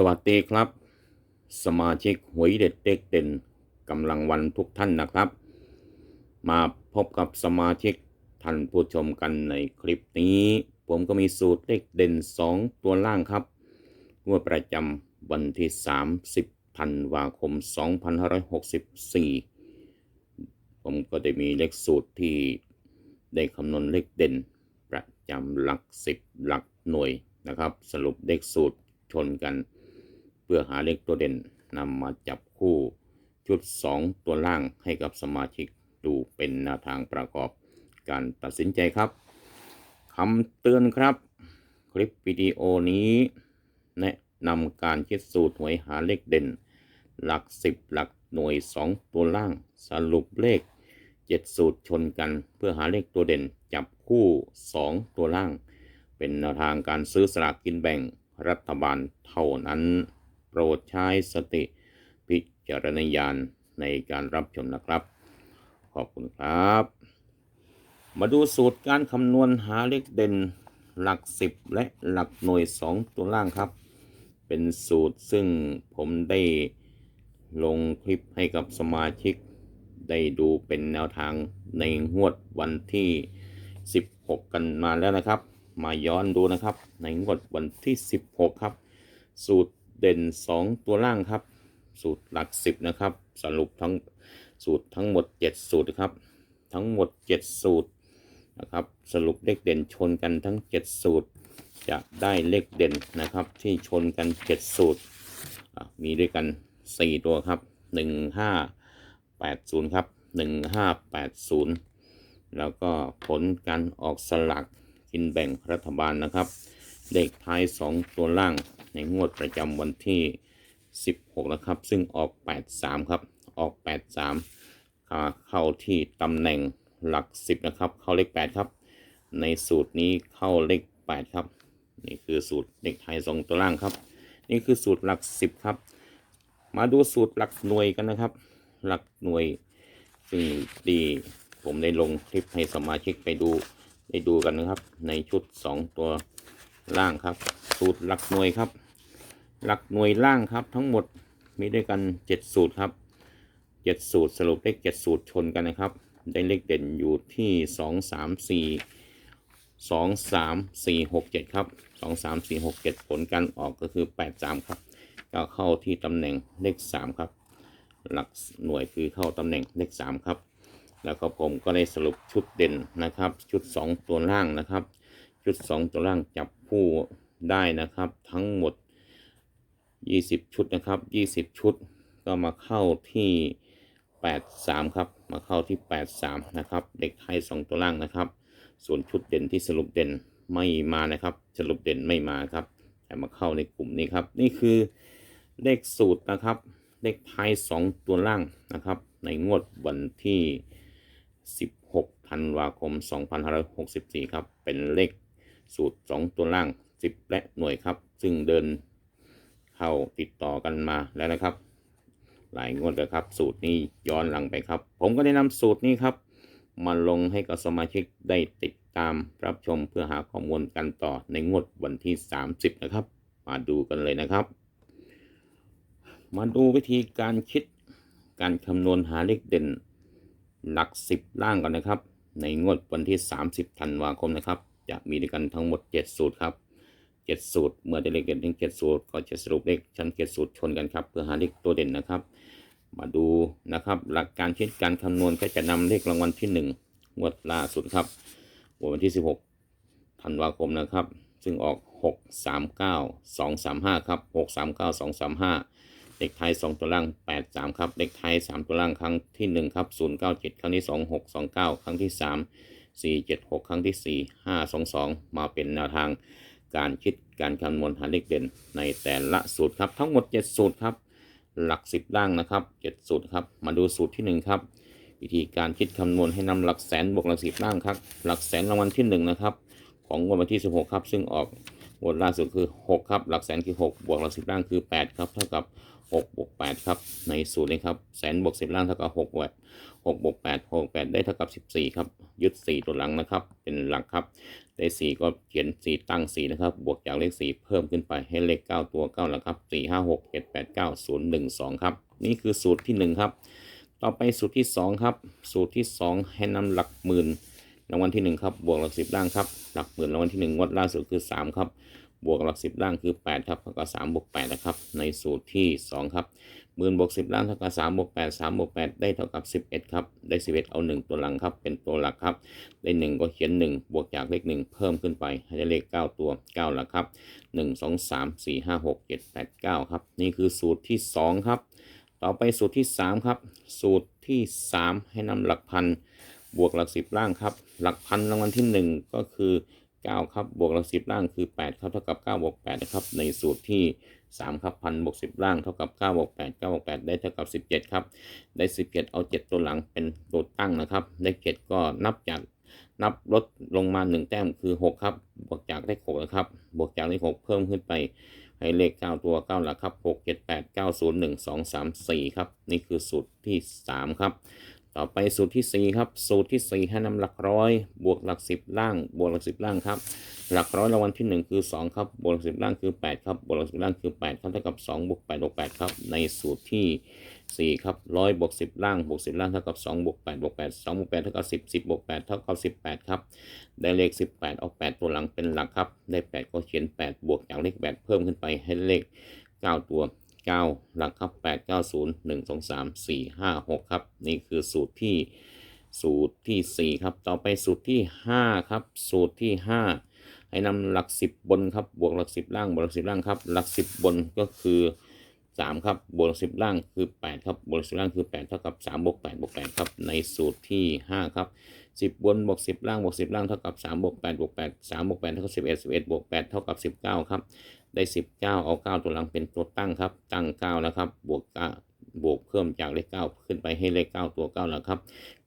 สวัสดีครับ สมาชิกหวยเด็ดเด็กเด่นกำลังวันทุกท่านนะครับ มาพบกับสมาชิกท่านผู้ชมกันในคลิปนี้ ผมก็มีสูตรเลขเด่น 2 ตัวล่างครับงวดประจำวันที่ 30ธันวาคม 2564 ผมก็ได้มีเลขสูตรที่ได้คำนวณเลขเด่น ประจำหลัก 10 หลักหน่วยนะครับ สรุปเลขสูตรชนกัน พื่อหาเลขตัวเด่นนำมาจับคู่ชุด 2 ตัวล่างให้กับสมาชิกดูเป็นแนวทางประกอบการตัดสินใจครับคำเตือนครับ คลิปวิดีโอนี้ แนะนำการคิดสูตรหวยหาเลขเด่น หลัก 10 หลักหน่วย 2 ตัวล่าง สรุปเลข 7 สูตรชนกัน เพื่อหาเลขตัวเด่นจับคู่ 2 ตัวล่าง เป็นแนวทางการซื้อสลากกินแบ่งรัฐบาลเท่านั้น โปรดใช้สติพิจารณญาณในการรับชมนะครับ ขอบคุณครับ มาดูสูตรการคำนวณหาเลขเด่นหลัก 10 และหลักหน่วย 2 ตัวล่างครับ เป็นสูตรซึ่งผมได้ลงคลิปให้กับสมาชิก ได้ดูเป็นแนวทางในงวดวันที่ 16 กันมาแล้วนะครับ มาย้อนดูนะครับ ในงวดวันที่ 16 ครับ สูตร เด่น 2 ตัวล่างครับ สูตรหลัก 10 นะครับ สรุปทั้งสูตรทั้งหมด 7 สูตรครับ ทั้งหมด 7 สูตรนะครับ สรุปเลขเด่นชนกันทั้ง 7 สูตร จะได้เลขเด่นนะครับ ที่ชนกัน 7 สูตร มีด้วยกัน 4 ตัวครับ 1580 ครับ 1580 แล้วก็ผลการออกสลากกินแบ่งรัฐบาลนะครับเลขท้าย 2 ตัวล่าง ในงวดประจำวันที่ 16 นะครับ ซึ่งออก 83 ครับ ออก 83อ่าเข้าที่ตำแหน่งหลัก 10 นะครับ เข้าเลข 8 ครับ ในสูตรนี้เข้าเลข 8 ครับ นี่คือสูตรเลขท้าย2ตัวล่างครับ นี่คือสูตรหลัก 10 ครับ มาดูสูตรหลักหน่วยกันนะครับ หลักหน่วยซึ่งดีผมได้ลงคลิปให้สมาชิกไปดูได้ดูกันนะครับ ในชุด 2 ตัว ล่างครับ สูตรหลักหน่วยครับ หลักหน่วยล่างครับ ทั้งหมดมีด้วยกัน 7 สูตรครับ 7 สูตรสรุปเลข7สูตรชนกันนะครับ ได้เลขเด่นอยู่ที่ 2 3 4 2 3 4 6 7 ครับ 2 3 4 6 7 ผลการออกก็คือ 8 3 ครับ ก็เข้าที่ตำแหน่งเลข 3 ครับ หลักหน่วยคือเข้าตำแหน่งเลข 3 ครับ แล้วก็ผมก็ได้สรุปชุดเด่นนะครับ ชุด 2 ตัวล่างนะครับ ชุด 2 ตัวล่างจับคู่ได้นะครับ ทั้งหมด 20 ชุดนะครับ 20 ชุด ก็มาเข้าที่ 83 ครับ มาเข้าที่ 83 นะครับ เด็กไทย 2 ตัวล่างนะครับ ส่วนชุดเด่นที่สรุปเด่นไม่มานะครับ สรุปเด่นไม่มาครับ แต่มาเข้าในกลุ่มนี้ครับ นี่คือเลขสูตรนะครับ เลขไทย 2 ตัวล่างนะครับ ในงวดวันที่ 16ธันวาคม 2564 ครับ เป็นเลข สูตร 2 ตัวล่าง 10 และหน่วยครับ ซึ่งเดินเข้าติดต่อกันมาแล้วนะครับ หลายงวดเลยครับ สูตรนี้ย้อนหลังไปครับ ผมก็ได้นำสูตรนี้ครับ มาลงให้กับสมาชิกได้ติดตามรับชมเพื่อหาข้อมูลกันต่อในงวดวันที่ 30 นะครับ มาดูกันเลยนะครับ มาดูวิธีการคิดการคำนวณหาเลขเด่นหลัก 10 ล่างก่อนนะครับ ในงวดวันที่ 30 ธันวาคมนะครับ จะมีด้วยกันทั้งหมด 7 สูตรครับ 7 สูตร เมื่อได้เลขเด่นทั้ง7สูตร ก็จะสรุปเลขชั้น 7 สูตรชนกันครับ เพื่อหาเลขตัวเด่นนะครับ มาดูนะครับ หลักการคิดการคำนวณก็จะนำเลขรางวัลที่1งวดล่าสุดครับวันที่ 16ธันวาคมนะครับ ซึ่งออก 6 3 9 2 3 5 ครับ 6 3 9 2 3 5 เลขไทย 2 ตัวล่าง 8 3 ครับ เลขไทย 3 ตัวล่างครั้งที่ 1 ครับ 0 9 7 ครั้งที่ 2 6 2 9 ครั้งที่ 3 4 7 6 ครั้งที่ 4 5 2 2 มาเป็นแนวทางการคิดการคำนวณหาเลขเด่นในแต่ละสูตรครับทั้งหมด 7 สูตรครับ หลัก 10ล่างนะครับ 7 สูตรครับ มาดูสูตรที่ 1 ครับ วิธีการคิดคำนวณให้นำหลักแสนบวกหลักสิบล่างครับ หลักแสนรางวัลที่1นะครับของงวดวันที่ 16 ครับ ซึ่งออกงวดล่าสุดคือ 6 ครับ หลักแสนคือ 6 บวกหลักสิบล่างคือ 8 ครับ เท่ากับหกบวกแปดครับ ในสูตรนี้ครับ แสนบวกสิบล่างเท่ากับหกบวก หกบวกแปดหกแปดได้เท่ากับสิบสี่ครับ ยึดสี่ตัวหลังนะครับ เป็นหลักครับ ได้สี่ก็เขียนสี่ตั้งสี่นะครับ บวกจากเลขสี่เพิ่มขึ้นไปให้เลขเก้าตัวเก้าหลักครับสี่ห้าหกเจ็ดแปดเก้าศูนย์หนึ่งสองครับ นี่คือสูตรที่หนึ่งครับ ต่อไปสูตรที่สองครับ สูตรที่สองให้นำหลักหมื่นรางวัลที่หนึ่งครับ บวกหลักสิบล่างครับ หลักหมื่นรางวัลที่หนึ่งวดล่าสุดคือสามครับ บวกหลักสิบล่างคือแปดครับกับสามบวกแปดนะครับ ในสูตรที่สองครับ หมื่นบวกสิบล่างเท่ากับสามบวกแปดสามบวกแปดได้เท่ากับสิบเอ็ดครับ ได้สิบเอ็ดเอาหนึ่งตัวหลังครับ เป็นตัวหลักครับ ได้หนึ่งก็เขียนหนึ่งบวกจากเลขหนึ่งเพิ่มขึ้นไป ให้ได้เลขเก้าตัวเก้าหลักครับหนึ่งสองสามสี่ห้าหกเจ็ดแปดเก้าครับ นี่คือสูตรที่สองครับ ต่อไปสูตรที่สามครับ สูตรที่สามให้นำหลักพันบวกหลักสิบล่างครับ หลักพันรางวัลที่หนึ่งก็คือ เก้าครับบวกหลักสิบล่างคือแปดครับเท่ากับเก้าบวกแปดนะครับในสูตรที่สามครับพันบวกสิบล่างเท่ากับเก้าบวกแปดเก้าบวกแปดได้เท่ากับสิบเจ็ดครับ ได้สิบเจ็ดเอาเจ็ดตัวหลังเป็นตัวตั้งนะครับ ได้เจ็ดก็นับจากนับลดลงมาหนึ่งแต้มคือหกครับ บวกจากเลขหกนะครับ บวกจากเลขหกเพิ่มขึ้นไป ให้เลข 9 ตัว 9 หลักครับ 6 7 8 9 0 1 2 3 4 ครับ นี่คือสูตรที่ 3 ครับ ต่อไปสูตรที่ 4 ครับ สูตรที่ 4 ให้นำหลักร้อย บวกหลัก 10 ล่าง บวกหลัก 10 ล่างครับ หลักร้อยรางวัลที่ 1 คือ 2 ครับ บวกหลัก 10 ล่างคือ 8 ครับ บวกหลัก 10 ล่างคือ 8 ครับ เท่ากับ 2 บวก 8 บวก 8 ครับ ในสูตรที่ 4 ครับร้อยบวก 10 ล่าง บวก 10 ล่างเท่ากับ 2 บวก 8 บวก 8 2 บวก 8 เท่ากับ 10 10 บวก 8 เท่ากับ 18 ครับ ได้เลข 18 เอา 8 ตัวหลังเป็นหลักครับ ได้ 8 ก็เขียน 8 บวกจากเลข 8 เพิ่มขึ้นไปให้เลข 9 ตัว 9หลักครับ 8 9 0 1 2 3 4 5 6 ครับ นี่คือสูตรที่สูตรทีสี่ 4 ครับ ต่อไปสูตรที่ 5 ครับ สูตรที่ 5 ให้นำหลัก 10 บนครับ บวกหลัก 10 ล่าง บวกหลัก 10 ล่างครับ หลัก 10 บนก็คือ 3 ครับ บวกหลัก 10 ล่างคือ 8 ครับ บวกหลัก10ล่างคือ 8 เท่ากับ 3 บวก 8 บวก 8 ครับ ในสูตรที่ 5 ครับ 10 บน บวก 10 ล่าง บวก 10 ล่าง เท่ากับ 3 บวก 8 บวก 8 3 บวก 8 เท่ากับ 11 11 บวก 8 เท่ากับ 19 ครับ ได้19เอา 9 ตัวหลังเป็นตัวตั้งครับ ตั้ง9แล้วครับ บวก9บวกเพิ่มจากเลข 9 ขึ้นไปให้เลข 9 ตัว9แล้วครับ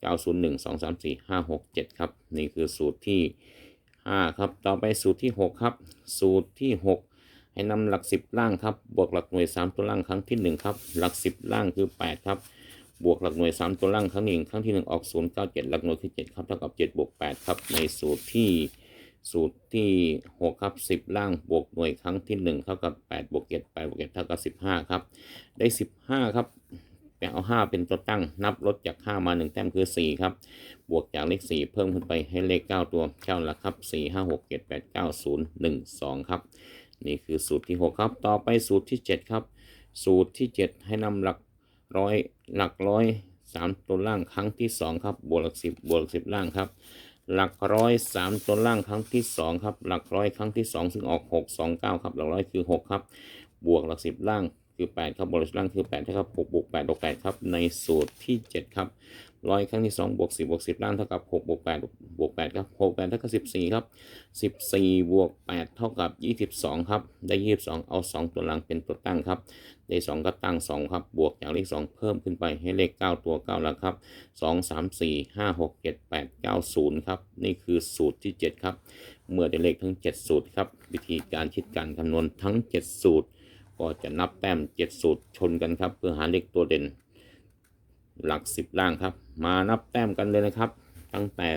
901 2 3 4 5 6 7 ครับ นี่คือสูตรที่ 5 ครับ ต่อไปสูตรที่ 6 ครับ สูตรที่ 6ให้นำหลัก 10 ล่างครับ บวกหลักหน่วย 3 ตัวล่างครั้งที่ 1 ครับ หลัก 10 ล่างคือ 8 ครับ บวกหลักหน่วย 3 ตัวล่างครั้งหนึ่งครั้งที่ 1 ออก 0 9 7 หลักหน่วยคือ 7 ครับ เท่ากับ 7 บวก 8 ครับ ในสูตรที่ สูตรที่6ครับ10 ล่างบวกหน่วยครั้งที่ 1 เท่ากับ8บวก7 8บวก7เท่ากับ 15 ครับ ได้ 15 ครับแปเอา 5 เป็นตัวตั้ง นับลดจาก5มา 1 แต้มคือ 4 ครับ บวกจากเลข 4 เพิ่มขึ้นไปให้เลข 9 ตัว9หลักครับ 4 5 6 7 8 9 0 1 2 ครับ นี่คือสูตรที่ 6 ครับ ต่อไปสูตรที่ 7 ครับ สูตรที่ 7 ให้นำหลักร้อยหลักร้อยสามตัวล่างครั้งที่ 2 ครับ บวกหลัก 10 บวกหลัก 10 ล่างครับ หลักร้อยสามตัวล่างครั้งที่สองครับ หลักร้อยครั้งที่สองซึ่งออกหกสองเก้าครับหลักร้อยคือหกครับ บวกหลักสิบล่างคือแปดครับบวกหลักสิบล่างคือ8เท่ากับหกบวกแปดบวกแปดครับในสูตรที่เจ็ดครับ ร้อยครั้งที่2บวก10บวก10 ล่างเท่ากับ6บวก8บวก8ครับ6 8เท่ากับ14ครับ14บวก8เท่ากับ 22ครับได้ 22 เอา 2 ตัวหลังเป็นตัวตั้งครับได้ 2 ก็ตั้ง 2 ครับบวกจากเลข 2 เพิ่มขึ้นไปให้เลข 9 ตัว9แล้วครับ 2 3 4 5 6 7 8 9 0ครับนี่คือสูตรที่ 7 ครับ เมื่อได้เลขทั้ง 7 สูตรครับวิธีการคิดการคำนวณทั้ง 7 สูตร ก็จะนับแต้ม 7 สูตรชนกันครับเพื่อหาเลขตัวเด่น หลัก 10 ล่างครับ มานับแต้มกันเลยนะครับ ตั้งแต่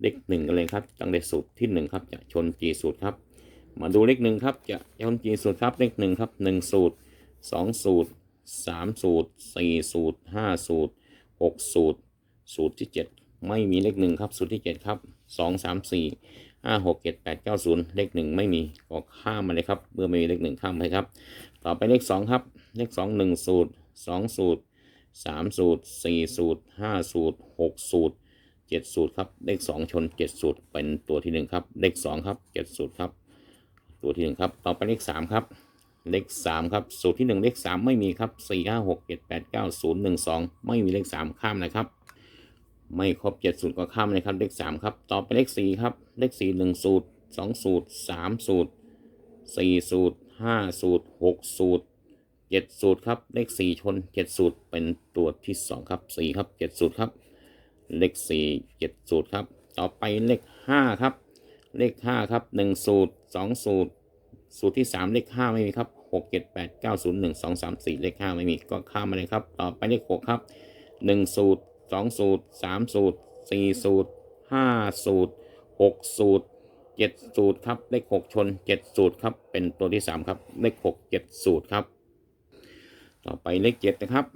เลขหนึ่งกันเลยครับ ตั้งแต่สูตรที่หนึ่งครับ จะชนกี่สูตรครับ มาดูเลขหนึ่งครับ จะชนกี่สูตรครับ เลขหนึ่งครับหนึ่งสูตรสองสูตรสามสูตรสี่สูตรห้าสูตรหกสูตร สูตรที่เจ็ดไม่มีเลขหนึ่งครับ สูตรที่เจ็ดครับสองสามสี่ห้าหกเจ็ดแปดเก้าศูนย์เลขหนึ่งไม่มีก็ข้ามมาเลยครับ เมื่อไม่มีเลขหนึ่งข้ามไปครับ ต่อไปเลขสองครับ เลขสองหนึ่งสูตรสองสูตร สามสูตรสี่สูตรห้าสูตรหกสูตรเจ็ดสูตรครับ เลขสองชนเจ็ดสูตร เป็นตัวที่หนึ่งครับ เลขสองครับเจ็ดสูตรครับ ตัวที่หนึ่งครับ ต่อไปเลขสามครับ เลขสามครับ สูตรที่หนึ่งเลขสามไม่มีครับสี่ห้าหกเจ็ดแปดเก้าศูนย์หนึ่งสองไม่มีเลขสามข้ามนะครับ ไม่ครบเจ็ดสูตรก็ข้ามเลยครับ เลขสามครับ ต่อไปเลขสี่ครับ เลขสี่หนึ่งสูตรสองสูตรสามสูตรสี่สูตรห้าสูตรหกสูตร เจ็ดสูตรครับ เลขสี่ชนเจ็ดสูตรเป็นตัวที่สองครับสี่ครับเจ็ดสูตรครับ เลขสี่เจ็ดสูตรครับ ต่อไปเลขห้าครับ เลขห้าครับหนึ่งสูตรสองสูตร สูตรที่สามเลขห้าไม่มีครับหกเจ็ดแปดเก้าศูนย์หนึ่งสองสามสี่เลขห้าไม่มีก็ข้ามมาเลยครับ ต่อไปเลขหกครับหนึ่งสูตรสองสูตรสามสูตรสี่สูตรห้าสูตรหกสูตรเจ็ดสูตรครับ เลขหกชนเจ็ดสูตรครับ เป็นตัวที่สามครับ เลขหกเจ็ดสูตรครับ ต่อไปเลขเจ็ดนะครับ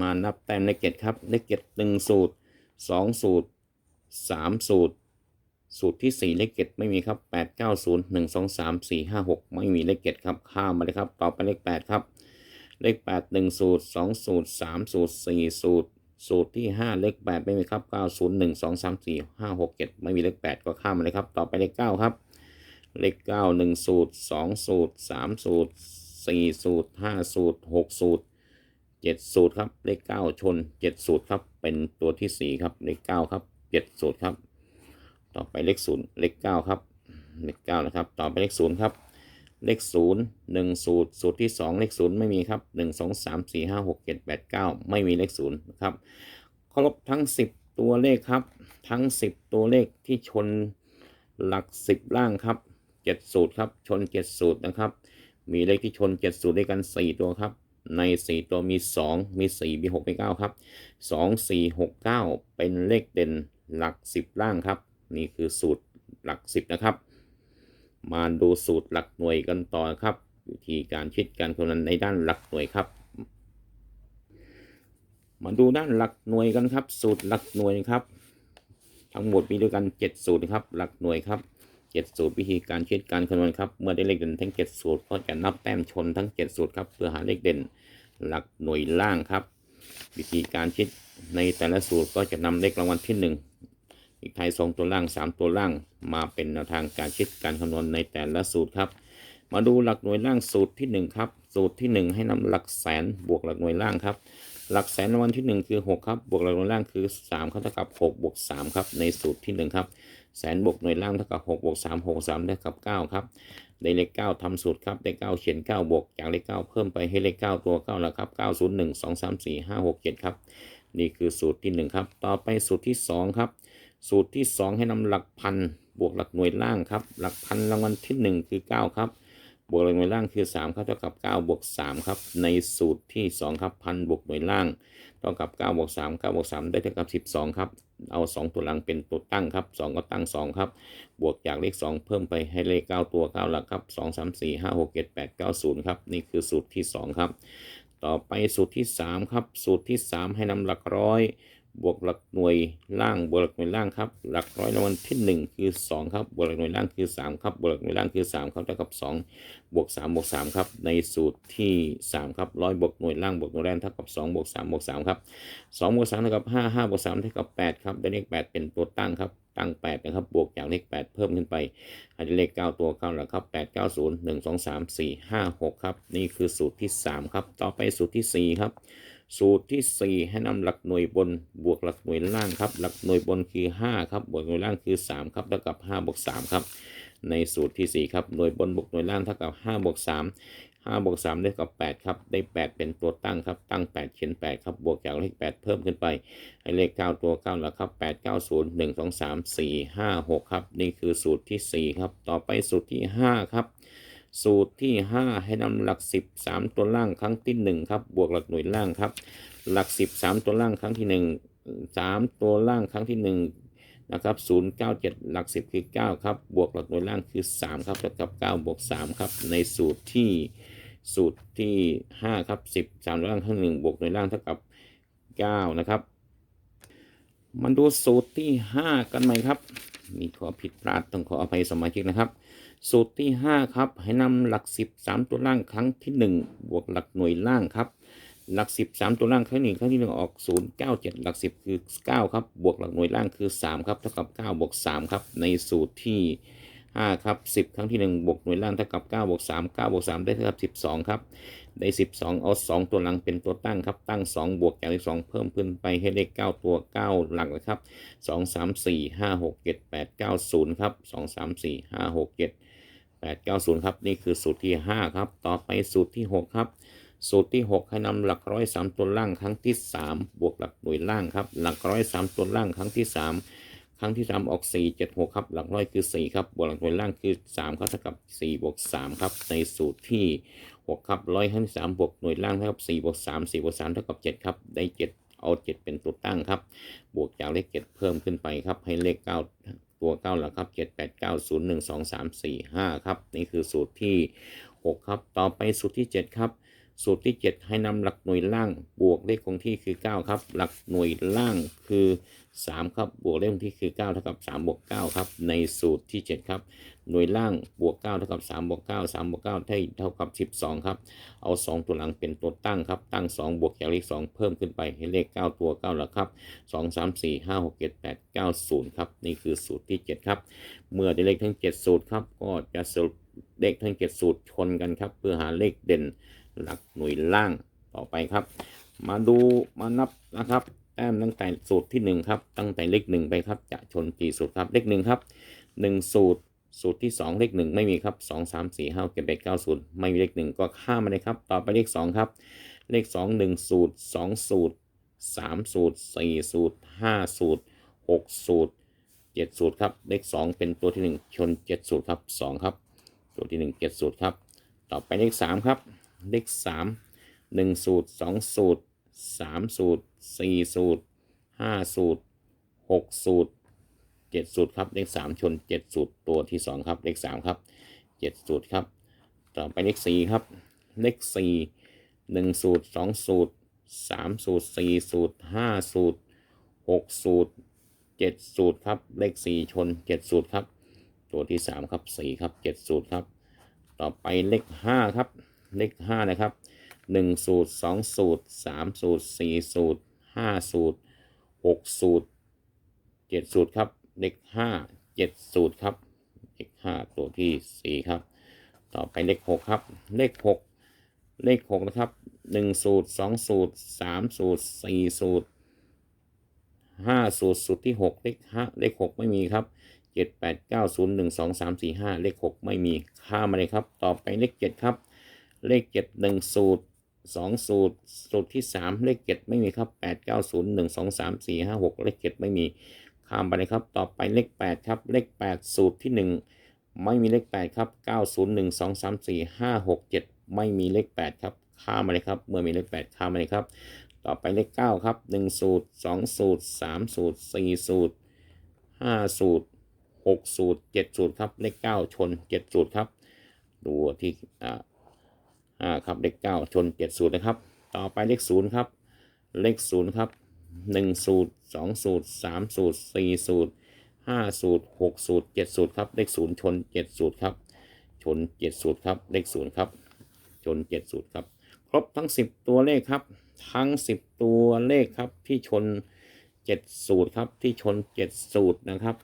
มานับแต้มเลขเจ็ดครับเลขเจ็ดหนึ่งสูตรสองสูตรสามสูตร สูตรที่สี่เลขเจ็ดไม่มีครับแปดเก้าศูนย์หนึ่งสองสามสี่ห้าหกไม่มีเลขเจ็ดครับข้ามมาเลยครับ ต่อไปเลขแปดครับ เลขแปดหนึ่งสูตรสองสูตรสามสูตรสี่สูตร สูตรที่ห้าเลขแปดไม่มีครับเก้าศูนย์หนึ่งสองสามสี่ห้าหกเจ็ดไม่มีเลขแปดก็ข้ามมาเลยครับ ต่อไปเลขเก้าครับ เลขเก้าหนึ่งสูตรสองสูตรสามสูตร สี่สูตรห้าสูตรหกสูตรเจ็ดสูตรครับเลขเก้าชนเจ็ดสูตรครับเป็นตัวที่สี่ครับเลขเก้าครับเจ็ดสูตรครับ ต่อไปเลขศูนย์เลขเก้าครับเลขเก้านะครับ ต่อไปเลขศูนย์ครับเลขศูนย์หนึ่งสูตรสูตรที่สองเลขศูนย์ไม่มีครับหนึ่งสองสามสี่ห้าหกเจ็ดแปดเก้าไม่มีเลขศูนย์ครับเคารพทั้งสิบตัวเลขครับ ทั้งสิบตัวเลขที่ชนหลักสิบล่างครับเจ็ดสูตรครับชนเจ็ดสูตรนะครับ มีเลขที่ชนเจ็ดสูตรด้วยกันสี่ตัวครับ ในสี่ตัวมีสองมีสี่มีหกมีเก้าครับสองสี่หกเป็นเลขเด่นหลักสิบล่างครับ นี่คือสูตรหลักสิบนะครับ มาดูสูตรหลักหน่วยกันต่อครับวิธีการคิดการคำนวณในด้านหลักหน่วยครับ มาดูด้านหลักหน่วยกันครับ สูตรหลักหน่วยครับ ทั้งหมดมีด้วยกัน 7 สูตรครับ หลักหน่วยครับ 7 สูตรวิธีการคิดการคำนวณครับ เมื่อได้เลขเด่นทั้ง 7 สูตรก็จะนับแต้มชนทั้ง 7 สูตรครับเพื่อหาเลขเด่นหลักหน่วยล่างครับ วิธีการคิดในแต่ละสูตรก็จะนำเลขรางวัลที่ 1 อีกไทยสองตัวล่าง 3 ตัวล่าง มาเป็นแนวทางการคิดการคำนวณในแต่ละสูตรครับ มาดูหลักหน่วยล่างสูตรที่ 1 ครับ สูตรที่ 1 ให้นำหลักแสนบวกหลักหน่วยล่างครับหลักแสนรางวัลที่ 1 คือ 6 ครับ บวกหลักหน่วยล่างคือ 3 ครับเท่ากับ 6 บวก 3 ครับ ในสูตรที่ 1 ครับ แสนบวกหน่วยล่างเท่ากับ6บวก3 6 3ได้กับ9ครับในเลข9ทำสูตรครับได้9เขียน9บวกจากเลข9เพิ่มไปให้เลข9ตัว9แล้วครับ901 2 3 4 5 6 7ครับนี่คือสูตรที่ 1 ครับ ต่อไปสูตรที่ 2 ครับ สูตรที่ 2 ให้นำหลักพันบวกหลักหน่วยล่างครับ หลักพันรางวัลที่ 1 คือ 9 ครับ บวกหลักหน่วยล่างคือ3ครับเท่ากับ9บวก3ครับในสูตรที่ 2 ครับพันบวกหน่วยล่างเท่ากับ9บวก3 9บวก3ได้เท่ากับ 12 ครับ เอา 2 ตัวหลังเป็นตัวตั้งครับ 2 ก็ตั้ง 2 ครับ บวกจากเลข 2 เพิ่มไปให้เลข 9 ตัว 9 หลักครับ 2 3 4 5 6 7 8 9 0 ครับ นี่คือสูตรที่ 2 ครับ ต่อไปสูตรที่ 3 ครับ สูตรที่ 3 ให้นำหลักร้อย บวกหลักหน่วยล่างบวกหลักหน่วยล่างครับ หลักร้อยรางวัลที่ 1 คือ 2 ครับบวกหลักหน่วยล่างคือ 3 ครับบวกหลักหน่วยล่างคือ 3 ครับเท่ากับ 2 บวก 3 บวก 3 ครับ ในสูตรที่ 3 ครับร้อยบวกหน่วยล่างบวกหน่วยล่างเท่ากับ 2 บวก 3 บวก 3 ครับ 2 บวก 3 เท่ากับ 5 5 บวก 3 เท่ากับ 8 ครับได้เลข 8 เป็นตัวตั้งครับ ตั้ง 8 นะครับ บวกจากเลข 8 เพิ่มขึ้นไปอาจจะเลข 9 ตัว9แล้วครับ 8 9 0 1 2 3 4 5 6 ครับ นี่คือสูตรที่ 3 ครับ ต่อไปสูตรที่ 4 ครับ สูตรที่ 4 ให้นำหลักหน่วยบนบวกหลักหน่วยล่างครับ หลักหน่วยบนคือ 5 ครับ บวกหน่วยล่างคือ 3 ครับเท่ากับ5บวก3ครับ ในสูตรที่ 4 ครับหน่วยบนบวกหน่วยล่างเท่ากับ5บวก3 5บวก3ได้กับ 8 ครับ ได้ 8 เป็นตัวตั้งครับ ตั้ง 8 เขียน 8 ครับ บวกจากเลข 8 เพิ่มขึ้นไป ให้เลข 9 ตัว9แล้วครับ 8 9 0 1 2 3 4 5 6 ครับ นี่คือสูตรที่ 4 ครับ ต่อไปสูตรที่ 5 ครับ สูตรที่ 5 ให้นำหลัก 10 3 ตัวล่างครั้งที่ 1 ครับ บวกหลักหน่วยล่างครับ หลัก 10 3 ตัวล่างครั้งที่ 1 3 ตัวล่างครั้งที่ 1 นะครับ0 9 7 หลัก 10 คือ 9 ครับ บวกหลักหน่วยล่างคือ 3 ครับเท่ากับ 9 บวก 3 ครับ ในสูตรที่สูตรที่ 5 ครับ 10 3ตัวล่างครั้งหนึ่งบวกหน่วยล่างเท่ากับ 9 นะครับ มันดูสูตรที่ 5 กันไหมครับ มีข้อผิดพลาดต้องขออภัยสมาชิกนะครับ สูตรที่ 5 ครับ ให้นำหลัก 10 3 ตัวล่างครั้งที่ 1 บวกหลักหน่วยล่างครับ หลัก 10 3 ตัวล่างครั้งหนึ่งครั้งที่ 1 ออก 0 9 7 หลัก 10 คือ 9 ครับ บวกหลักหน่วยล่างคือ 3 ครับ เท่ากับ 9 บวก 3 ครับ ในสูตรที่ 5 ครับ 10 ครั้งที่ 1 บวกหน่วยล่างเท่ากับ 9 บวก 3 9 บวก 3 ได้เท่ากับ 12 ครับ ได้ 12 เอา 2 ตัวหลังเป็นตัวตั้งครับ ตั้ง 2 บวกจากเลข2เพิ่มขึ้นไปให้เลข 9 ตัว 9 หลักนะครับ 2 3 4 5 6 7 8 9 0 ครับ 2 3 4 5 6 7 8 9 0 ครับ นี่คือสูตรที่ 5 ครับ ต่อไปสูตรที่ 6 ครับ สูตรที่ 6 ให้นำหลักร้อยสามตัวล่างครั้งที่ 3 บวกหลักหน่วยล่างครับ หลักร้อยสามตัวล่างครั้งที่ 3 ครั้งที่สามออกสี่เจ็ดหกครับ หลักร้อยคือสี่ครับ บวกหลักหน่วยล่างคือสามครับเท่ากับสี่บวกสามครับ ในสูตรที่หกครับร้อยห้าสิบสามบวกหน่วยล่างเท่ากับสี่บวกสามสี่บวกสามเท่ากับเจ็ดครับ ได้เจ็ดเอาเจ็ดเป็นตัวตั้งครับ บวกจากเลขเจ็ดเพิ่มขึ้นไปครับ ให้เลข เก้าตัวเก้าหลักครับเจ็ดแปดเก้าศูนย์หนึ่งสองสามสี่ห้าครับ นี่คือสูตรที่หกครับ ต่อไปสูตรที่เจ็ดครับ สูตรที่7ให้นำหลักหน่วยล่างบวกเลขคงที่คือ9ครับ หลักหน่วยล่างคือ3ครับ บวกเลขคงที่คือ9เท่ากับ3บวก9ครับ ในสูตรที่7ครับ หน่วยล่างบวก9เท่ากับ3บวก9 3บวก9ได้เท่ากับ 12 ครับ เอา 2 ตัวหลังเป็นตัวตั้งครับ ตั้ง 2 บวกจากเลข 2 เพิ่มขึ้นไปให้เลข 9 ตัว9หลักครับ 2 3 4 5 6 7 8 9 0 ครับ นี่คือสูตรที่ 7 ครับ เมื่อได้เลขทั้ง 7 สูตรครับ ก็จะสรุปเลขทั้ง 7 สูตรชนกันครับ เพื่อหาเลขเด่นหลักหน่วยล่างต่อไปครับ มาดูมานับนะครับแต้มตั้งแต่สูตรที่หนึ่งครับ ตั้งแต่เลขหนึ่งไปครับ จะชนกี่สูตรครับ เลขหนึ่งครับหนึ่งสูตร สูตรที่สองเลขหนึ่งไม่มีครับสองสามสี่ห้าเจ็ดแปดเก้าศูนย์ไม่มีเลขหนึ่งก็ข้ามมาเลยครับ ต่อไปเลขสองครับ เลขสองหนึ่งสูตรสองสูตรสามสูตรสี่สูตรห้าสูตรหกสูตรเจ็ดสูตรครับ เลขสองเป็นตัวที่หนึ่งชนเจ็ดสูตรครับสองครับ ตัวที่หนึ่งเจ็ดสูตรครับ ต่อไปเลขสามครับ เลขสามหนึ่งสูตรสองสูตรสามสูตรสี่สูตรห้าสูตรหกสูตร เจ็ดสูตรครับเลขสามชนเจ็ดสูตรตัวที่สองครับเลขสามครับเจ็ดสูตรครับต่อไปเลขสี่ครับเลขสี่หนึ่งสูตรสองสูตรสามสูตรสี่สูตรห้าสูตรหกสูตรเจ็ดสูตรครับเลขสี่ชนเจ็ดสูตรครับตัวที่สามครับสี่ครับเจ็ดสูตรครับต่อไปเลขห้าครับเลขห้านะครับหนึ่งสูตรสองสูตรสามสูตรสี่สูตรห้าสูตรหกสูตรเจ็ดสูตรครับ เลขห้าเจ็ดสูตรครับ เลขห้าตัวที่สี่ครับ ต่อไปเลขหกครับ เลขหกเลขหกนะครับหนึ่งสูตรสองสูตรสามสูตรสี่สูตรห้าสูตรสูตรที่หกเลขห้าเลขหกไม่มีครับเจ็ดแปดเก้าศูนย์หนึ่งสองสามสี่ห้าเลขหกไม่มีข้ามมาเลยครับ ต่อไปเลขเจ็ดครับ เลขเจ็ดหนึ่งสูตรสองสูตร สูตรที่สามเลขเจ็ดไม่มีครับแปดเก้าศูนย์หนึ่งสองสามสี่ห้าหกเลขเจ็ดไม่มี ข้ามไปเลยครับ ต่อไปเลขแปดครับ เลขแปดสูตรที่หนึ่งไม่มีเลขแปดครับเก้าศูนย์หนึ่งสองสามสี่ห้าหกเจ็ดไม่มีเลขแปดครับ ข้ามมาเลยครับ เมื่อมีเลขแปดข้ามมาเลยครับ ต่อไปเลขเก้าครับหนึ่งสูตรสองสูตรสามสูตรสี่สูตรห้าสูตรหกสูตรเจ็ดสูตรครับ เลขเก้าชนเจ็ดสูตรครับ ดูที่อ่าอ่าครับ เลขเก้าชนเจ็ดสูตรนะครับ ต่อไปเลขศูนย์ครับ เลขศูนย์ครับ หนึ่งสูตรสองสูตรสามสูตรสี่สูตรห้าสูตรหกสูตรเจ็ดสูตรครับ เลขศูนย์ชนเจ็ดสูตรครับ ชนเจ็ดสูตรครับ เลขศูนย์ครับ ชนเจ็ดสูตรครับ ครบทั้งสิบตัวเลขครับ ทั้งสิบตัวเลขครับที่ชนเจ็ดสูตรครับ ที่ชนเจ็ดสูตรนะครับ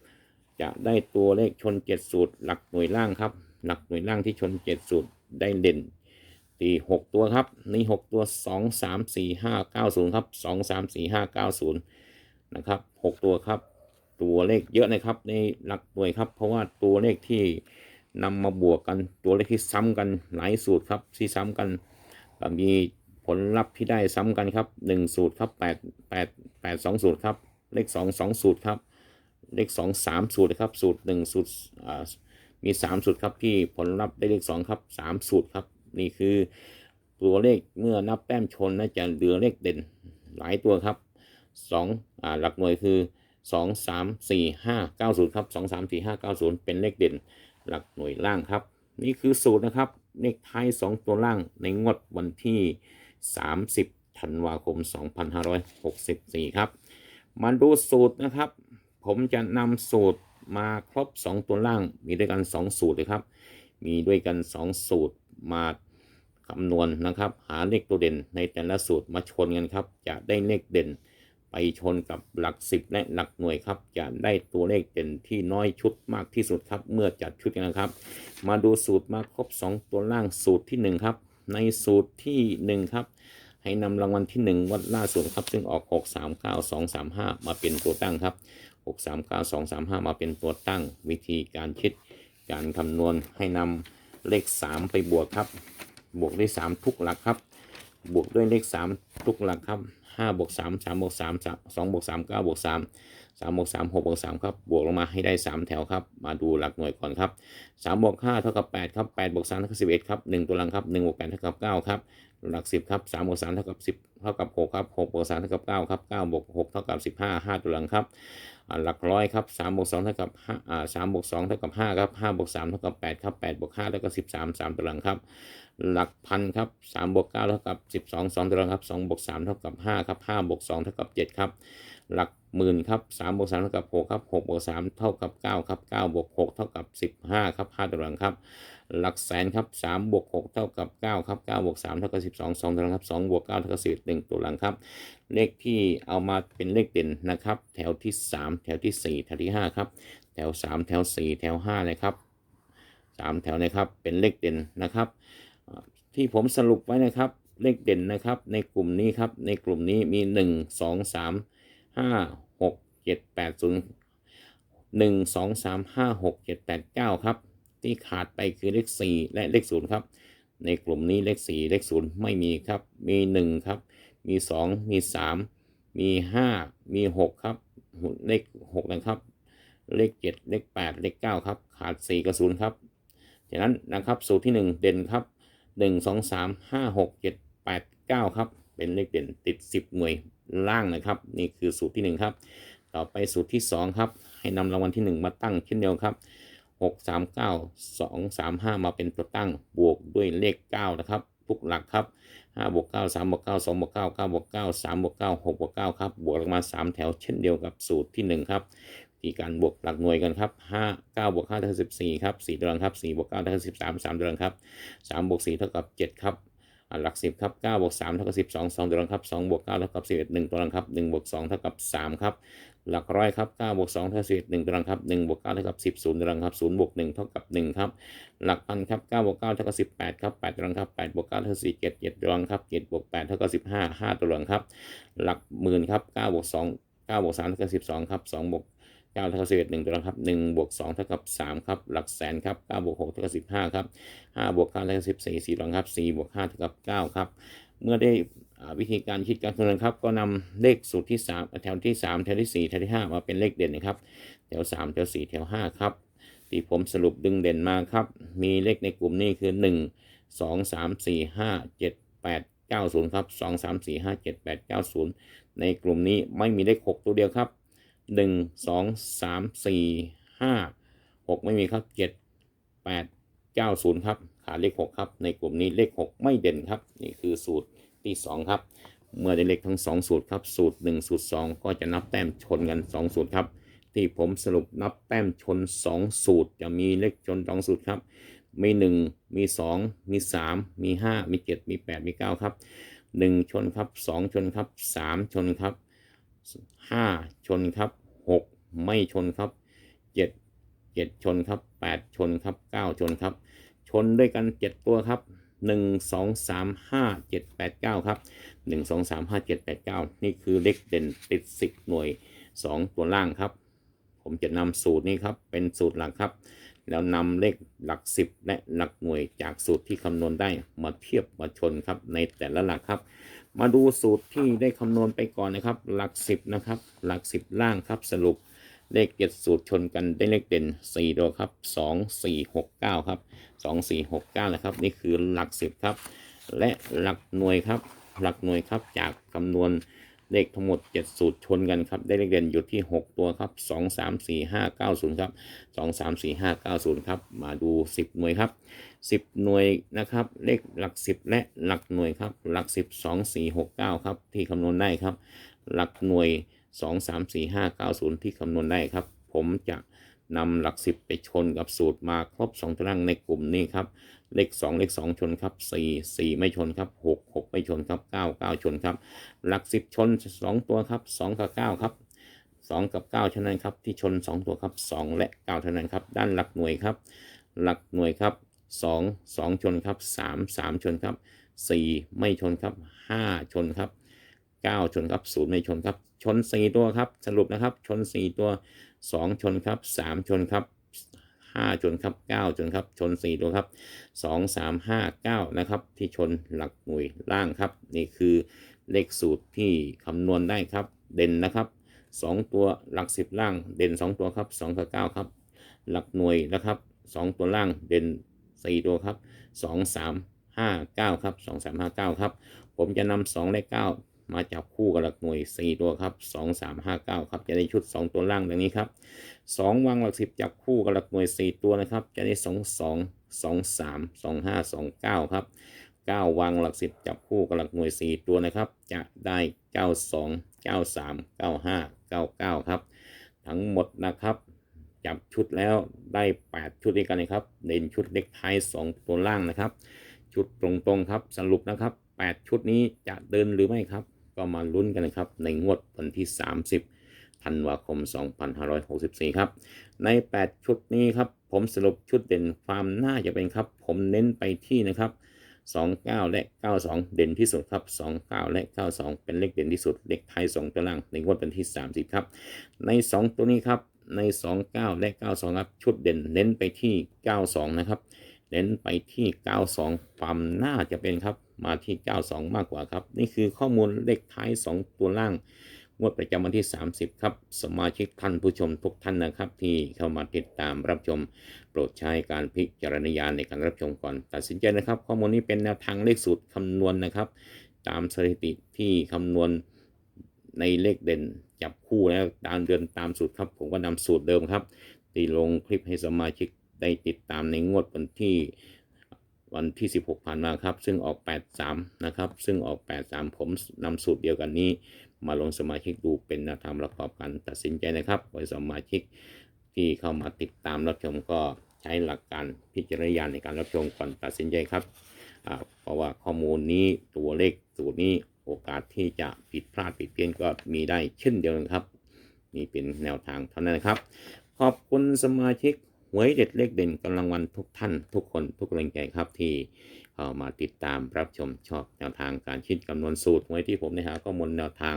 จะได้ตัวเลขชนเจ็ดสูตร หลักหน่วยล่างครับ หลักหน่วยล่างที่ชนเจ็ดสูตรได้เด่น ตีหกตัวครับ นี่หกตัวสองสามสี่ห้าเก้าศูนย์ครับสองสามสี่ห้าเก้าศูนย์นะครับหกตัวครับ ตัวเลขเยอะนะครับในหลักหน่วยครับ เพราะว่าตัวเลขที่นำมาบวกกันตัวเลขที่ซ้ำกันหลายสูตรครับที่ซ้ำกันมีผลลัพธ์ที่ได้ซ้ำกันครับหนึ่งสูตรครับแปดแปดแปดสองสูตรครับ เลขสองสองสูตรครับ เลขสองสามสูตรครับสูตรหนึ่งสูตรมีสามสูตรครับที่ผลลัพธ์ได้เลขสองครับสามสูตรครับ นี่คือตัวเลขเมื่อนับแต้มชนน่าจะเหลือเลขเด่นหลายตัวครับสองอ่าหลักหน่วยคือสองสามสี่ห้าเก้าศูนย์ครับสองสามสี่ห้าเก้าศูนย์เป็นเลขเด่น หลักหน่วยล่างครับ นี่คือสูตรนะครับเลขท้ายสองตัวล่างในงวดวันที่สามสิบธันวาคมสองพันห้าร้อยหกสิบสี่ครับ มาดูสูตรนะครับ ผมจะนำสูตรมาครบ 2 ตัวล่างมีด้วยกัน 2 สูตรเลยครับ มีด้วยกัน 2 สูตรมาคำนวณนะครับ หาเลขตัวเด่นในแต่ละสูตรมาชนกันครับ จะได้เลขเด่น ไปชนกับหลัก 10 และหลักหน่วยครับ จะได้ตัวเลขเด่นที่น้อยชุดมากที่สุดครับ เมื่อจัดชุดกันนะครับ มาดูสูตรมาครบ 2 ตัวล่างสูตรที่ 1 ครับ ในสูตรทีหนึ่1 ครับให้นำรางวัลที่ 1 วัดล่าสุดครับ ซึ่งออก 6 3 9 2 3 5 มาเป็นตัวตั้งครับ 6 3 9 2 3 5 มาเป็นตัวตั้งวิธีการคิด การคำนวณให้นำเลข 3 ไปบวกครับ บวกด้วย 3 ทุกหลักครับ บวกด้วยเลข 3 ทุกหลักครับห้าบวกสามสามบวกสามสองบวกสามเก้าบวกสามสามบวกสามหกบวกสามครับ บวกลงมาให้ได้สามแถวครับ มาดูหลักหน่วยก่อนครับสามบวกห้าเท่ากับแปดครับแปดบวกสามเท่ากับสิบเอ็ดครับหนึ่งตัวหลังครับหนึ่งบวกแปดเท่ากับเก้าครับ หลักสิบครับสามบวกสามเท่ากับสิบเท่ากับหกครับหกบวกสามเท่ากับเก้าครับเก้าบวกหกเท่ากับสิบห้าห้าตัวหลังครับ หลักร้อยครับสามบวกสองเท่ากับห้าอ่าสามบวกสองเท่ากับห้าครับห้าบวกสามเท่ากับแปดครับแปดบวกห้าเท่ากับสิบสามสามตัวหลังครับ หลักพันครับสามบวกเก้าเท่ากับสิบสองสองตัวหลังครับสองบวกสามเท่ากับห้าครับห้าบวกสองเท่ากับเจ็ดครับ หลัก หมื่นครับสามบวกสามเท่ากับหกครับหกบวกสามเท่ากับเก้าครับเก้าบวกหกเท่ากับสิบห้าครับห้าตัวหลังครับ หลักแสนครับสามบวกหกเท่ากับเก้าครับเก้าบวกสามเท่ากับสิบสองสองตัวหลังครับสองบวกเก้าเท่ากับสิบหนึ่งตัวหลังครับ เลขที่เอามาเป็นเลขเด่นนะครับ แถวที่สามแถวที่สี่แถวที่ห้าครับ แถวสามแถวสี่แถวห้านะครับสามแถวนะครับ เป็นเลขเด่นนะครับ ที่ผมสรุปไว้นะครับ เลขเด่นนะครับ ในกลุ่มนี้ครับ ในกลุ่มนี้มีหนึ่งสองสาม ห้าหกเจ็ดแปดศูนย์หนึ่งสองสามห้าหกเจ็ดแปดเก้าครับ ที่ขาดไปคือเลขสี่และเลขศูนย์ครับ ในกลุ่มนี้เลขสี่เลขศูนย์ไม่มีครับ มีหนึ่งครับ มีสองมีสามมีห้ามีหกครับ เลขหกนะครับ เลขเจ็ดเลขแปดเลขเก้าครับ ขาดสี่กับศูนย์ครับจากนั้นนะครับสูตรที่หนึ่งเด่นครับหนึ่งสองสามห้าหกเจ็ดแปดเก้าครับ เป็นเลขเด่นติดสิบหน่วย ล่างนะครับ นี่คือสูตรที่หนึ่งครับ ต่อไปสูตรที่สองครับ ให้นำรางวัลที่หนึ่งมาตั้งเช่นเดียวครับหกสามเก้าสองสามห้ามาเป็นตัวตั้งบวกด้วยเลขเก้านะครับ ทุกหลักครับห้าบวกเก้าสามบวกเก้าสองบวกเก้าเก้าบวกเก้าสามบวกเก้าหกบวกเก้าครับบวกลงมาสามแถวเช่นเดียวกับสูตรที่หนึ่งครับที่การบวกหลักหน่วยกันครับห้าเก้าบวกห้าเท่ากับสิบสี่ครับสี่ตารางครับสี่บวกเก้าเท่ากับสิบสามสามตารางครับสามบวกสี่เท่ากับเจ็ดครับ หลักสิบครับเก้าบวกสามเท่ากับสิบสองสองตัวหลังครับสองบวกเก้าเท่ากับสิบเอ็ดหนึ่งตัวหลังครับหนึ่งบวกสองเท่ากับสามครับหลักร้อยครับเก้าบวกสองเท่ากับสิบเอ็ดหนึ่งตัวหลังครับหนึ่งบวกเก้าเท่ากับสิบศูนย์ตัวหลังครับศูนย์บวกหนึ่งเท่ากับหนึ่งครับหลักพันครับเก้าบวกเก้าเท่ากับสิบแปดครับแปดตัวหลังครับแปดบวกเก้าเท่ากับสี่เจ็ดเจ็ดตัวหลังครับเจ็ดบวกแปดเท่ากับสิบห้าห้าตัวหลังครับหลักหมื่นครับเก้าบวกสองเก้าบวกสามเท่ากับสิบสองครับสองบวก เก้าเท่ากับสิบเอ็ดหนึ่งตัวนะครับหนึ่งบวกสองเท่ากับสามครับหลักแสนครับเก้าบวกหกเท่ากับสิบห้าครับห้าบวกเก้าเท่ากับสิบสี่สี่ตัวครับสี่บวกห้าเท่ากับเก้าครับเมื่อได้วิธีการคิดการคำนวณครับ ก็นำเลขสูตรที่สามแถวที่สามแถวที่สี่แถวที่ห้ามาเป็นเลขเด่นนะครับ แถวสามแถวสี่แถวห้าครับ ที่ผมสรุปดึงเด่นมาครับ มีเลขในกลุ่มนี้คือหนึ่งสองสามสี่ห้าเจ็ดแปดเก้าศูนย์ครับสองสามสี่ห้าเจ็ดแปดเก้าศูนย์ในกลุ่มนี้ไม่มีเลขหกตัวเดียวครับ หนึ่งสองสามสี่ห้าหกไม่มีครับเจ็ดแปดเก้าศูนย์ครับขาดเลขหกครับ ในกลุ่มนี้เลขหกไม่เด่นครับ นี่คือสูตรที่สองครับ เมื่อได้เลขทั้งสองสูตรครับ สูตรหนึ่งสูตรสองก็จะนับแต้มชนกันสองสูตรครับ ที่ผมสรุปนับแต้มชนสองสูตร จะมีเลขชนสองสูตรครับ มีหนึ่งมีสองมีสามมีห้ามีเจ็ดมีแปดมีเก้าครับหนึ่งชนครับสองชนครับสามชนครับห้าชนครับ หกไม่ชนครับเจ็ดเจ็ดชนครับแปดชนครับเก้าชนครับ ชนด้วยกันเจ็ดตัวครับหนึ่งสองสามห้าเจ็ดแปดเก้าครับหนึ่งสองสามห้าเจ็ดแปดเก้านี่คือเลขเด่นติดสิบหน่วยสองตัวล่างครับ ผมจะนำสูตรนี้ครับเป็นสูตรหลักครับ แล้วนำเลขหลักสิบและหลักหน่วยจากสูตรที่คำนวณได้มาเทียบมาชนครับในแต่ละหลักครับ มาดูสูตรที่ได้คำนวณไปก่อนนะครับ หลักสิบนะครับ หลักสิบล่างครับสรุปเลขเจ็ดสูตรชนกันได้เลขเด่นสี่ตัวครับสองสี่หกเก้าครับสองสี่หกเก้านะครับ นี่คือหลักสิบครับ และหลักหน่วยครับ หลักหน่วยครับจากคำนวณ เลขทั้งหมด 7 สูตรชนกันครับ ได้เลขเด่นอยู่ที่ 6 ตัวครับ 2 3 4 5 9 0 ครับ 2 3 4 5 9 0 ครับ มาดู 10 หน่วยครับ 10 หน่วยนะครับ เลขหลัก 10 และหลักหน่วยครับ หลัก 10 2 4 6 9 ครับ ที่คำนวณได้ครับ หลักหน่วย 2 3 4 5 9 0 ที่คำนวณได้ครับ ผมจะนำหลัก 10 ไปชนกับสูตรมาครบ2ตารางในกลุ่มนี้ครับ เลข2เลข2 ชนครับ 4 4 ไม่ชนครับ 6 6 ไม่ชนครับ 9 9 ชนครับ หลัก 10 ชน 2 ตัวครับ 2 กับ 9 ครับ 2 กับ9เท่านั้นครับที่ชน 2 ตัวครับ 2 และ9เท่านั้นครับด้านหลักหน่วยครับ หลักหน่วยครับ 2 2 ชนครับ 3 3 ชนครับ 4 ไม่ชนครับ 5 ชนครับ 9 ชนครับ 0 ไม่ชนครับ ชน 4 ตัวครับ สรุปนะครับชน 4 ตัว 2 ชนครับ 3 ชนครับ 5 ชนครับ 9 ชนครับ ชน 4 ตัวครับ 2 3 5 9 นะครับ ที่ชนหลักหน่วยล่างครับ นี่คือเลขสูตรที่คำนวณได้ครับ เด่นนะครับ 2 ตัวหลัก 10 ล่าง เด่น 2 ตัวครับ 2 กับ 9 ครับ หลักหน่วยนะครับ 2 ตัวล่าง เด่น 4 ตัวครับ 2 3 5 9 ครับ 2 3 5 9 ครับ ผมจะนำ2เลข9 มาจับคู่กับหลักหน่วย 4 ตัวครับ 2 3 5 9 ครับ จะได้ชุด 2 ตัวล่างดังนี้ครับ 2 วางหลัก 10 จับคู่กับหลักหน่วย 4 ตัวนะครับ จะได้ 2 2 2 3 2 5 2 9 ครับ 9 วางหลัก 10 จับคู่กับหลักหน่วย 4 ตัวนะครับ จะได้ 92 93 95 99 ครับ ทั้งหมดนะครับ จับชุดแล้วได้ 8 ชุดด้วยกันนะครับ เด่นชุดเล็กท้าย 2 ตัวล่างนะครับ ชุดตรงๆครับ สรุปนะครับ 8 ชุดนี้จะเดินหรือไม่ครับ ก็มาลุ้นกันนะครับ ในงวดวันที่ 30 ธันวาคม 2564 ครับ ใน 8 ชุดนี้ครับ ผมสรุปชุดเด่นความน่าจะเป็นครับ ผมเน้นไปที่นะครับ29 และ 92 เด่นที่สุดครับ 29 และ 92 เป็นเลขเด่นที่สุด เลขไทย2ตัวล่างในงวดวันที่ 30 ครับ ใน 2 ตัวนี้ครับ ใน 29 และ 92 ครับ ชุดเด่นเน้นไปที่ 92 นะครับ เน้นไปที่ 92 ความน่าจะเป็นครับ มาที่ 92 มากกว่าครับ นี่คือข้อมูลเลขท้าย 2 ตัวล่างงวดประจำวันที่ 30 ครับ สมาชิกท่านผู้ชมทุกท่านนะครับ ที่เข้ามาติดตามรับชม โปรดใช้การพิจารณญาณในการรับชมก่อนตัดสินใจนะครับ ข้อมูลนี้เป็นแนวทางเลขสูตรคำนวณนะครับ ตามสถิติที่คำนวณในเลขเด่นจับคู่แล้วตามเดือนตามสูตรครับ ผมก็นำสูตรเดิมครับที่ลงคลิปให้สมาชิกได้ติดตามในงวดวันที่ วันที่ 16 ผ่านมาครับ ซึ่งออก 83 นะครับ ซึ่งออก 83 ผมนำสูตรเดียวกันนี้ มาลงสมาชิกดูเป็นแนวทางประกอบกันตัดสินใจนะครับโดยสมาชิกที่เข้ามาติดตามรับชมก็ใช้หลักการพิจารณาในการรับชมก่อนตัดสินใจครับ เพราะว่าข้อมูลนี้ตัวเลขสูตรนี้โอกาสที่จะผิดพลาดผิดเพี้ยนก็มีได้เช่นเดียวกันครับ นี่เป็นแนวทางเท่านั้นนะครับ ขอบคุณสมาชิก หวยเด็ดเลขเด่นกำลังวันทุกท่าน ทุกคนทุกแรงใจครับที่เข้ามาติดตามรับชมชอบแนวทางการคิดคำนวณสูตรหวยที่ผมได้หาข้อมูลแนวทาง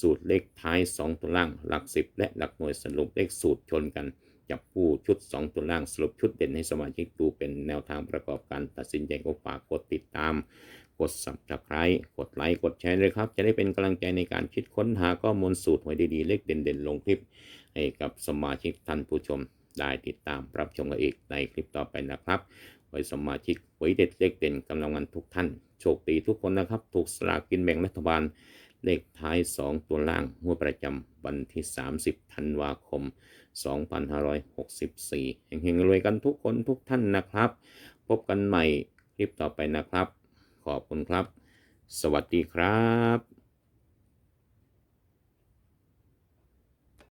สูตรเลขท้าย 2 ตัวล่างหลัก 10 และหลักหน่วยสรุปเลขสูตรชนกันจับคู่ชุด 2 ตัวล่างสรุปชุดเด่นให้สมาชิกดูเป็นแนวทางประกอบการตัดสินใจก็ฝากกดติดตาม กด subscribe กดไลค์กดแชร์เลยครับ จะได้เป็นกำลังใจในการคิดค้นหาข้อมูลสูตรหวยดีๆ เลขเด่นๆ ลงคลิปให้กับสมาชิกท่านผู้ชม ได้ติดตามรับชมกันอีกในคลิปต่อไปนะครับ ไว้สมาชิกหวยเด็ดเลขเด่นกำลังวันทุกท่าน โชคดีทุกคนนะครับ ถูกสลากกินแบ่งรัฐบาล เลขท้าย 2 ตัวล่างงวดประจำวันที่ 30ธันวาคม 2564เฮงๆรวยกันทุกคนทุกท่านนะครับ พบกันใหม่คลิปต่อไปนะครับ ขอบคุณครับ สวัสดีครับ